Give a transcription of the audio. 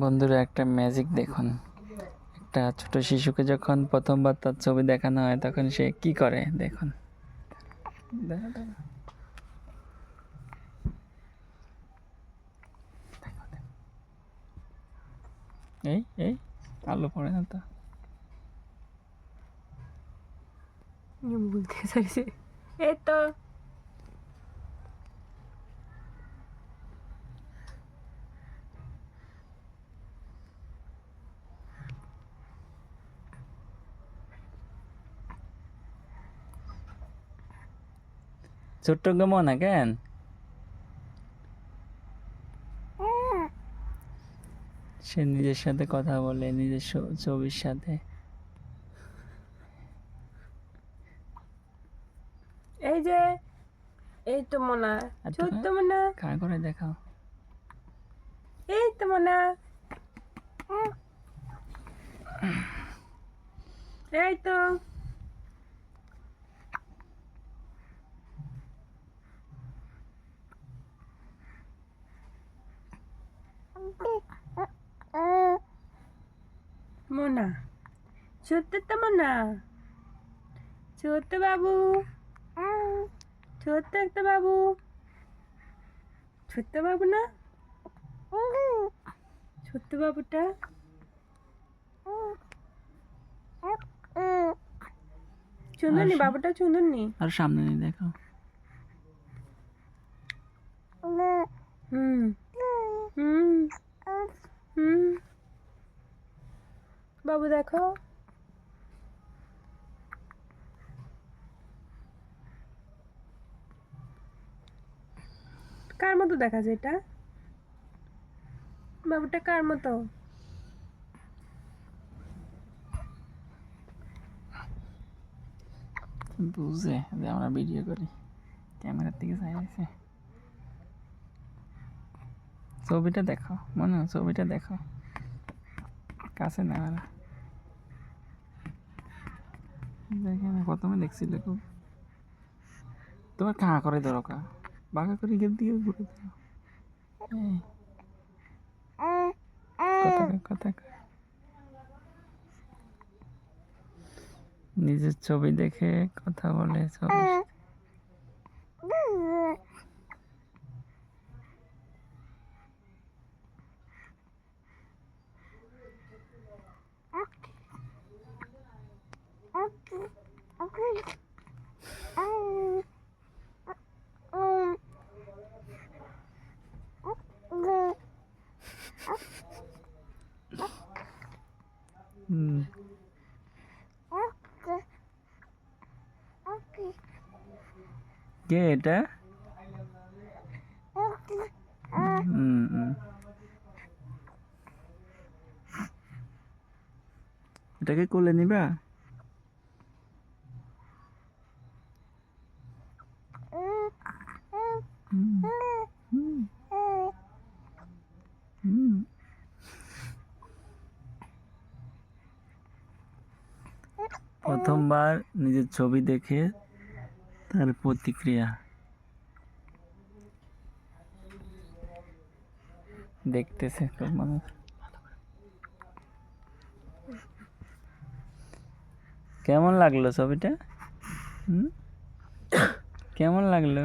বন্ধুরা একটা ম্যাজিক দেখুন একটা ছোট শিশুকে যখন প্রথমবার তার ছবি দেখানো হয় তখন সে কি করে দেখুন দেখো, দেখো। দেখো, দেখো। এই এই আলো পড়ে না তো বলতে চাইছে এই তো ছোট্ট কেমন কেন? সে নিজের সাথে কথা বলে নিজের ছবির সাথে। এই যে এই তো মোনা ছোট্ট মোনা। কার করে দেখাও? এই তো মোনা। এই তো। মোনা। ছোট্ট তো মোনা। ছোট্ট বাবু। ছোট্ট একটা বাবু। ছোট্ট বাবু না? ছোট্ট বাবুটা? চুন্দনি। বাবুটা চুন্দনি আর সামনে দেখাও হুম হুম হুম বাবু দেখো। কার মতো দেখা যায় এটা? বাবুটা কার মতো? বুঝে, যে আমরা ভিডিও করি। ক্যামেরার দিকে চাই আছে। ছবিটা দেখো, মনে ছবিটা দেখো। কাছে না। প্রথমে তোমার কাঁ করে দরকার বাঁকা করে গেল দিয়ে ঘুরে দাও কথা নিজের ছবি দেখে কথা বলে ছবি হুম কে এটা হুম হুম। এটাকে কোলে নিবা হুম, হুম, হুম। প্রথমবার নিজের ছবি দেখে তার প্রতিক্রিয়া। দেখতেছে সব মানুষ। কেমন লাগল ছবিটা? কেমন লাগল?